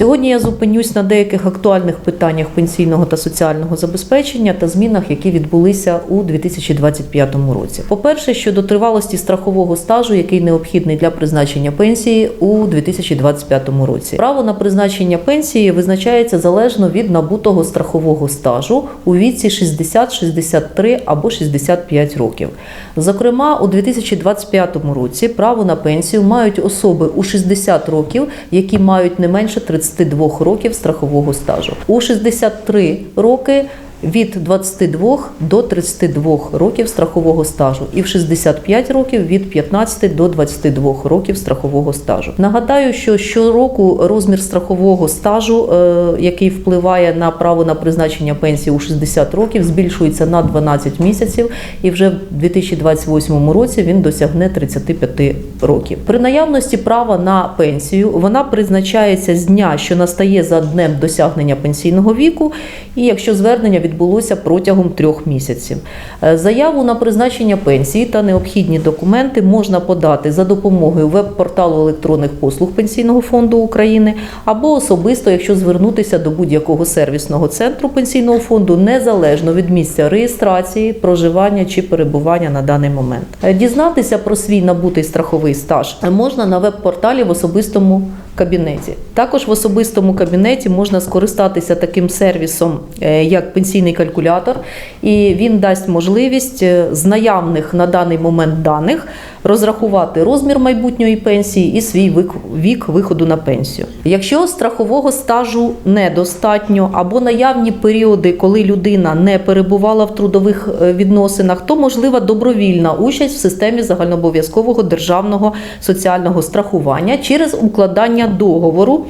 Сьогодні я зупинюсь на деяких актуальних питаннях пенсійного та соціального забезпечення та змінах, які відбулися у 2025 році. По-перше, щодо тривалості страхового стажу, який необхідний для призначення пенсії у 2025 році. Право на призначення пенсії визначається залежно від набутого страхового стажу у віці 60, 63 або 65 років. Зокрема, у 2025 році право на пенсію мають особи у 60 років, які мають не менше 32 років страхового стажу. У 63 роки від 22 до 32 років страхового стажу, і в 65 років від 15 до 22 років страхового стажу. Нагадаю, що щороку розмір страхового стажу, е, який впливає на право на призначення пенсії у 60 років, збільшується на 12 місяців, і вже в 2028 році він досягне 35 років. При наявності права на пенсію вона призначається з дня, що настає за днем досягнення пенсійного віку, і якщо звернення відбулося протягом трьох місяців. Е, Заяву на призначення пенсії та необхідні документи можна подати за допомогою веб-порталу електронних послуг Пенсійного фонду України або особисто, якщо звернутися до будь-якого сервісного центру пенсійного фонду, незалежно від місця реєстрації, проживання чи перебування на даний момент. Е, Дізнатися про свій набутий страховий стаж можна на веб-порталі в особистому кабінеті. Також в особистому кабінеті можна скористатися таким сервісом, е, як пенсійний калькулятор, і він дасть можливість е, з наявних на даний момент даних розрахувати розмір майбутньої пенсії і свій вік, виходу на пенсію. Якщо страхового стажу недостатньо або наявні періоди, коли людина не перебувала в трудових е, відносинах, то можлива добровільна участь в системі загальнообов'язкового державного соціального страхування через укладання договору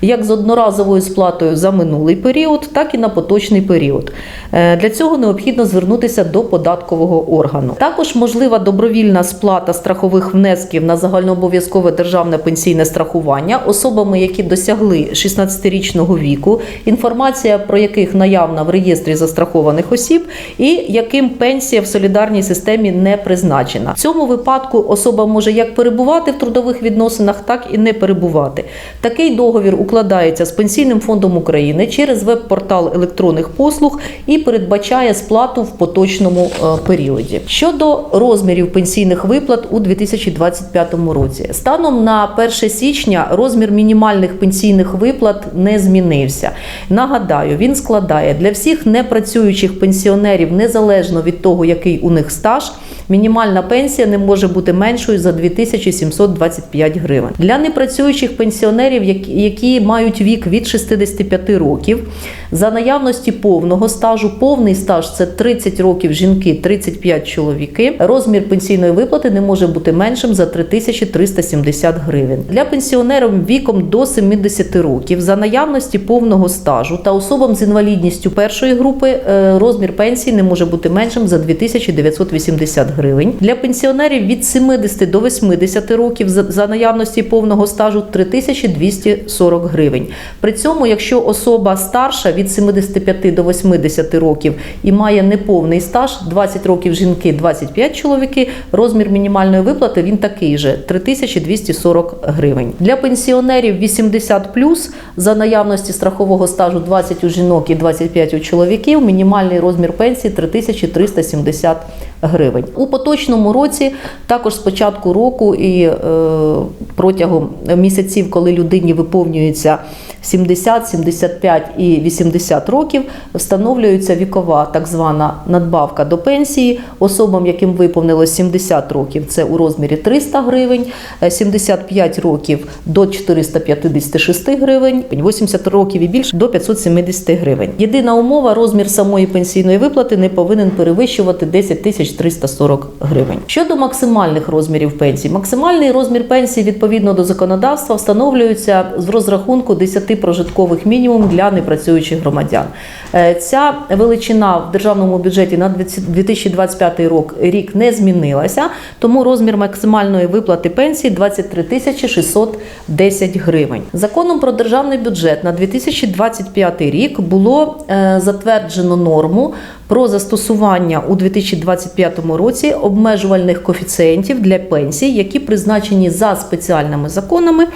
як з одноразовою сплатою за минулий період, так і на поточний період. Е, Для цього необхідно звернутися до податкового органу. Також можлива добровільна сплата страхових внесків на загальнообов'язкове державне пенсійне страхування особами, які досягли 16-річного віку, інформація про яких наявна в реєстрі застрахованих осіб, і яким пенсія в солідарній системі не призначена. В цьому випадку особа може як перебувати в трудових відносинах, так і не перебувати. Такий договір укладається з Пенсійним фондом України через веб-портал електронних послуг і передбачає сплату в поточному е, періоді. Щодо розмірів пенсійних виплат у 2025 році, станом на 1 січня розмір мінімальних пенсійних виплат не змінився. Нагадаю, він складає для всіх непрацюючих пенсіонерів незалежно від того, який у них стаж. Мінімальна пенсія не може бути меншою за 2725 гривень. Для непрацюючих пенсіонерів, які- мають вік від 65 років, за наявності повного стажу, повний стаж це 30 років жінки, 35 чоловіки. Розмір пенсійної виплати не може бути меншим за 3370 гривень. Для пенсіонерів віком до 70 років за наявності повного стажу та особам з інвалідністю першої групи е, розмір пенсії не може бути меншим за 2980 гривень. Для пенсіонерів від 70 до 80 років за, наявності повного стажу 3240 гривень. При цьому, якщо особа старша від 75 до 80 років і має неповний стаж 20 років жінки, 25 чоловіки, розмір мінімальної виплати він такий же 3240 гривень. Для пенсіонерів 80 за наявності страхового стажу 20 у жінок і 25 у чоловіків, мінімальний розмір пенсії 3370 гривень. У поточному році, також з початку року і е, протягом місяців, коли людині виповнюється 70, 75 і 80 років, встановлюється вікова так звана надбавка до пенсії. Особам, яким виповнилось 70 років, це у розмірі 300 гривень, е, 75 років до 456 гривень, 80 років і більше до 570 гривень. Єдина умова розмір самої пенсійної виплати не повинен перевищувати 10 тисяч 340 гривень. Щодо максимальних розмірів пенсії, максимальний розмір пенсії відповідно до законодавства встановлюється з розрахунку 10 прожиткових мінімум для непрацюючих громадян. Е, Ця величина в державному бюджеті на 2025 рік, не змінилася, тому розмір максимальної виплати пенсії 23 тисячі 610 гривень. Законом про державний бюджет на 2025 рік було е, затверджено норму про застосування у 2025 році обмежувальних коефіцієнтів для пенсій, які призначені за спеціальними законами,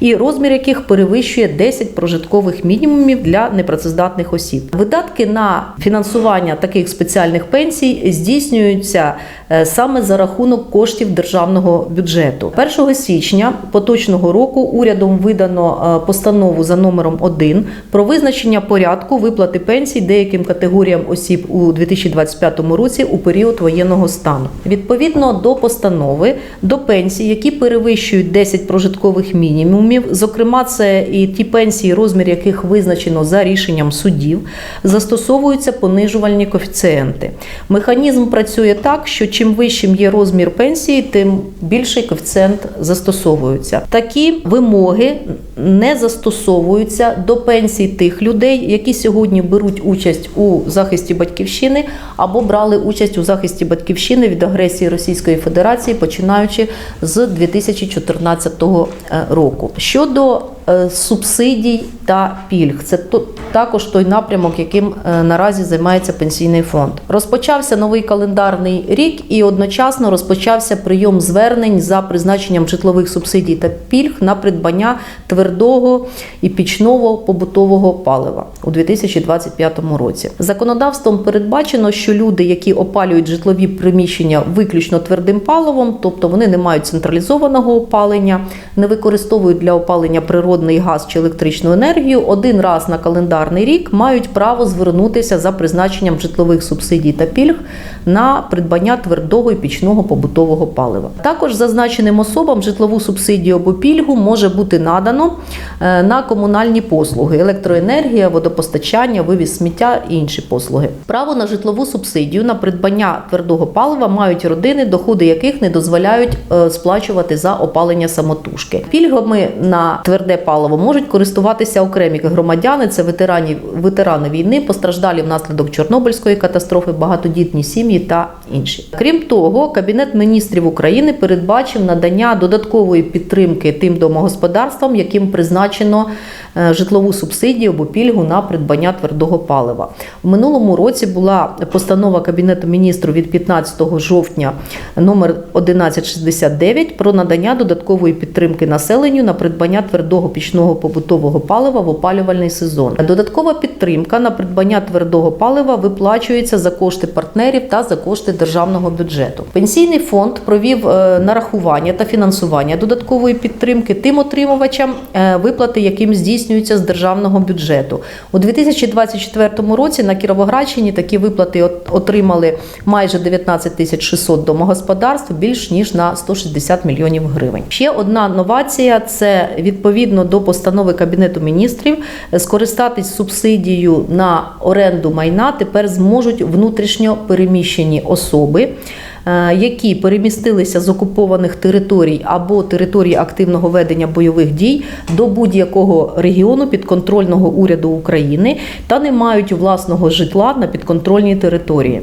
і розмір яких перевищує 10 прожиткових мінімумів для непрацездатних осіб. Видатки на фінансування таких спеціальних пенсій здійснюються е, саме за рахунок коштів державного бюджету. 1 січня поточного року урядом видано е, постанову за номером 1 про визначення порядку виплати пенсій деяким категоріям осіб у 2025 році у період воєнного стану. Відповідно до постанови до пенсій, які перевищують 10 прожиткових мінімумів, зокрема, це і ті пенсії, розмір яких визначено за рішенням судів, застосовуються понижувальні коефіцієнти. Механізм працює так, що чим вищим є розмір пенсії, тим більший коефіцієнт застосовується. Такі вимоги не застосовуються до пенсій тих людей, які сьогодні беруть участь у захисті батьківщини або брали участь у захисті батьківщини від агресії Російської Федерації, починаючи з 2014 року. Щодо е, субсидій та пільг, це також той напрямок, яким е, наразі займається пенсійний фонд. Розпочався новий календарний рік, і одночасно розпочався прийом звернень за призначенням житлових субсидій та пільг на придбання твердого і пічного побутового палива у 2025 році. Законодавством передбачено, що люди, які опалюють житлові приміщення виключно твердим паливом, тобто вони не мають централізованого опалення, не використовують для опалення природний газ чи електричну енергію, один раз на календарний рік мають право звернутися за призначенням житлових субсидій та пільг на придбання твердого і пічного побутового палива. Також зазначеним особам житлову субсидію або пільгу може бути надано е, на комунальні послуги: електроенергія, водопостачання, вивіз сміття і інші послуги. Право на житлову субсидію на придбання твердого палива мають родини, доходи яких не дозволяють е, сплачувати за опалення самотужки. Пільгами на тверде паливо можуть користуватися окремі громадяни. Це ветерані, ветерани війни, постраждалі внаслідок Чорнобильської катастрофи, багатодітні сім'ї та інші. Крім того, Кабінет міністрів України передбачив надання додаткової підтримки тим домогосподарствам, яким призначено е, житлову субсидію або пільгу на придбання твердого палива. У минулому році була постанова Кабінету міністрів від 15 жовтня номер 1169 про надання додаткової підтримки населенню на придбання твердого пічного побутового палива в опалювальний сезон. Додаткова підтримка на придбання твердого палива виплачується за кошти партнерів та за кошти державного бюджету. Пенсійний фонд провів е, нарахування та фінансування додаткової підтримки тим отримувачам, е, виплати яким здійснюються з державного бюджету. У 2024 році на Кіровоградщині такі виплати отримали майже 19 тисяч 600 домогосподарств, більш ніж на 160 мільйонів гривень. Ще одна новація це відповідно до постанови Кабінету міністрів скористатись субсидією на оренду майна тепер зможуть внутрішньо переміщені особи. Е, Які перемістилися з окупованих територій або території активного ведення бойових дій до будь-якого регіону підконтрольного уряду України та не мають власного житла на підконтрольній території.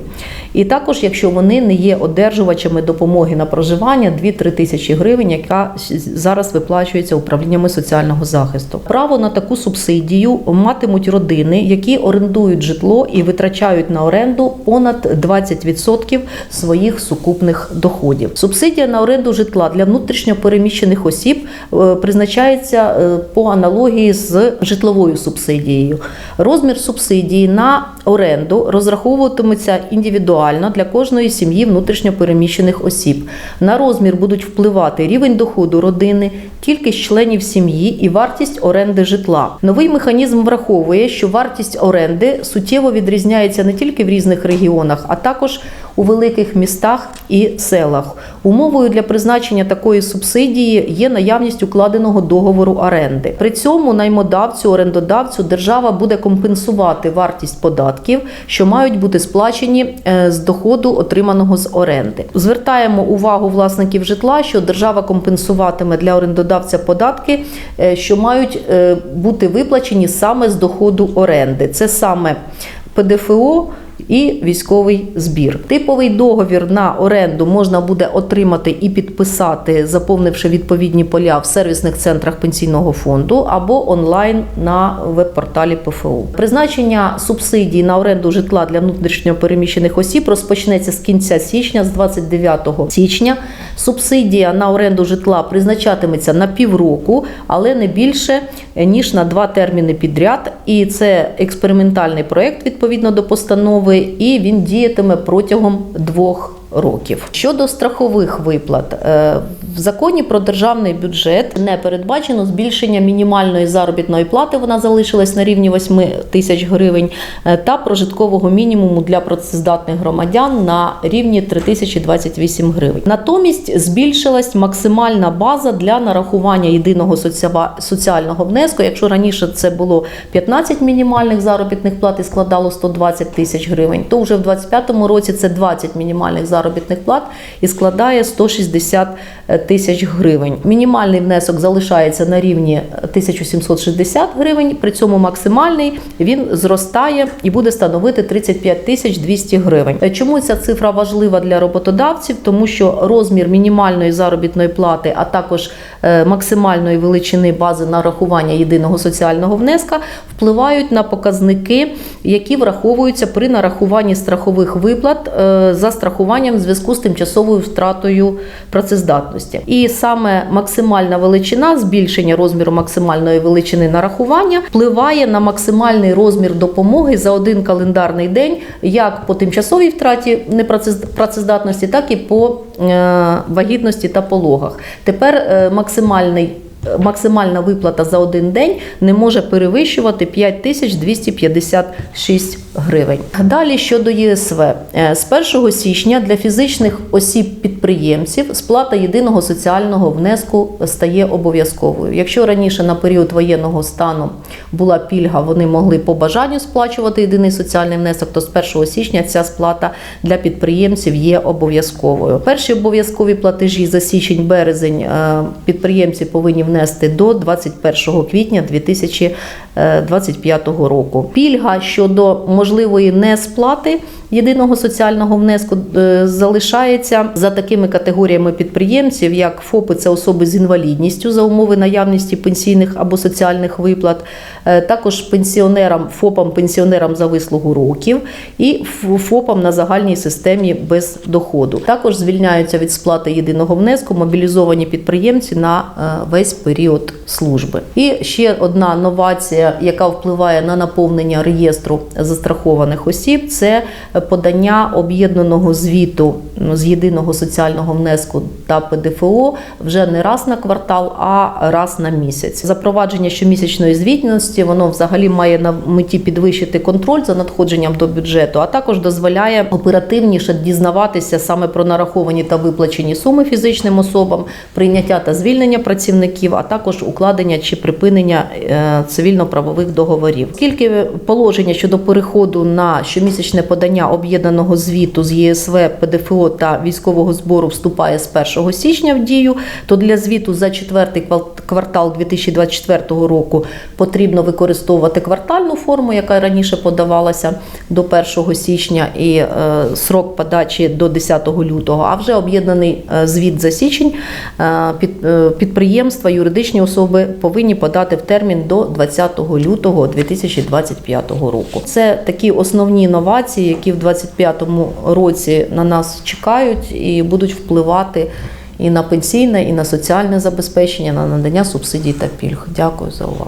І також, якщо вони не є одержувачами допомоги на проживання 2-3 тисячі гривень, яка зараз виплачується управліннями соціального захисту. Право на таку субсидію матимуть родини, які орендують житло і витрачають на оренду понад 20% своїх сукупних доходів. Субсидія на оренду житла для внутрішньо переміщених осіб е, призначається е, по аналогії з житловою субсидією. Розмір субсидії на оренду розраховуватиметься індивідуально для кожної сім'ї внутрішньо переміщених осіб. На розмір будуть впливати рівень доходу родини, кількість членів сім'ї і вартість оренди житла. Новий механізм враховує, що вартість оренди суттєво відрізняється не тільки в різних регіонах, а також у великих містах і селах. Умовою для призначення такої субсидії є наявність укладеного договору оренди. При цьому наймодавцю, орендодавцю держава буде компенсувати вартість податків, що мають бути сплачені е, з доходу, отриманого з оренди. Звертаємо увагу власників житла, що держава компенсуватиме для орендодавця податки, е, що мають е, бути виплачені саме з доходу оренди. Це саме ПДФО і військовий збір. Типовий договір на оренду можна буде отримати і підписати, заповнивши відповідні поля в сервісних центрах пенсійного фонду або онлайн на веб-порталі ПФУ. Призначення субсидій на оренду житла для внутрішньо переміщених осіб розпочнеться з кінця січня, з 29 січня. Субсидія на оренду житла призначатиметься на півроку, але не більше ніж на два терміни підряд. І це експериментальний проект відповідно до постанови, і він діятиме протягом двох років. Щодо страхових виплат, е, в законі про державний бюджет не передбачено збільшення мінімальної заробітної плати. Вона залишилась на рівні 8 тисяч гривень е, та прожиткового мінімуму для працездатних громадян на рівні 3028 гривень. Натомість збільшилась максимальна база для нарахування єдиного соціального внеску. Якщо раніше це було 15 мінімальних заробітних плат і складало 120 тисяч гривень, то вже в 2025 році це 20 мінімальних заробітних плат і складає 160 тисяч гривень. Мінімальний внесок залишається на рівні 1760 гривень. При цьому максимальний він зростає і буде становити 35 тисяч 200 гривень. Е, Чому ця цифра важлива для роботодавців? Тому що розмір мінімальної заробітної плати, а також е, максимальної величини бази нарахування єдиного соціального внеска впливають на показники, які враховуються при нарахуванні страхових виплат е, за страхуванням в зв'язку з тимчасовою втратою працездатності. І саме максимальна величина збільшення розміру максимальної величини нарахування впливає на максимальний розмір допомоги за один календарний день, як по тимчасовій втраті непрацездатності, так і по е, вагітності та пологах. Тепер е, максимальний максимальна виплата за один день не може перевищувати 5256 гривень. Далі щодо ЄСВ. Е, З 1 січня для фізичних осіб-підприємців сплата єдиного соціального внеску стає обов'язковою. Якщо раніше на період воєнного стану була пільга, вони могли по бажанню сплачувати єдиний соціальний внесок, то з 1 січня ця сплата для підприємців є обов'язковою. Перші обов'язкові платежі за січень-березень е, підприємці повинні внести до 21 квітня 2025 року. Пільга щодо можливої несплати єдиного соціального внеску е, залишається за такими категоріями підприємців, як ФОПи це особи з інвалідністю за умови наявності пенсійних або соціальних виплат, е, також пенсіонерам, ФОПам, пенсіонерам за вислугу років і ФОПам на загальній системі без доходу. Також звільняються від сплати єдиного внеску мобілізовані підприємці на е, весь період служби. І ще одна новація, яка впливає на наповнення реєстру застрахованих осіб, це подання об'єднаного звіту з єдиного соціального внеску та ПДФО вже не раз на квартал, а раз на місяць. Запровадження щомісячної звітності воно взагалі має на меті підвищити контроль за надходженням до бюджету, а також дозволяє оперативніше дізнаватися саме про нараховані та виплачені суми фізичним особам, прийняття та звільнення працівників, а також укладення чи припинення е, цивільно-правових договорів. Оскільки положення щодо переходу на щомісячне подання об'єднаного звіту з ЄСВ, ПДФО та військового збору вступає з 1 січня в дію, то для звіту за четвертий квартал 2024 року потрібно використовувати квартальну форму, яка раніше подавалася до 1 січня, і е, срок подачі до 10 лютого. А вже об'єднаний е, звіт за січень е, під, е, підприємства, юридичні особи повинні подати в термін до 20 лютого 2025 року. Це такі основні новації, які в 2025 році на нас чекають і будуть впливати і на пенсійне, і на соціальне забезпечення, на надання субсидій та пільг. Дякую за увагу.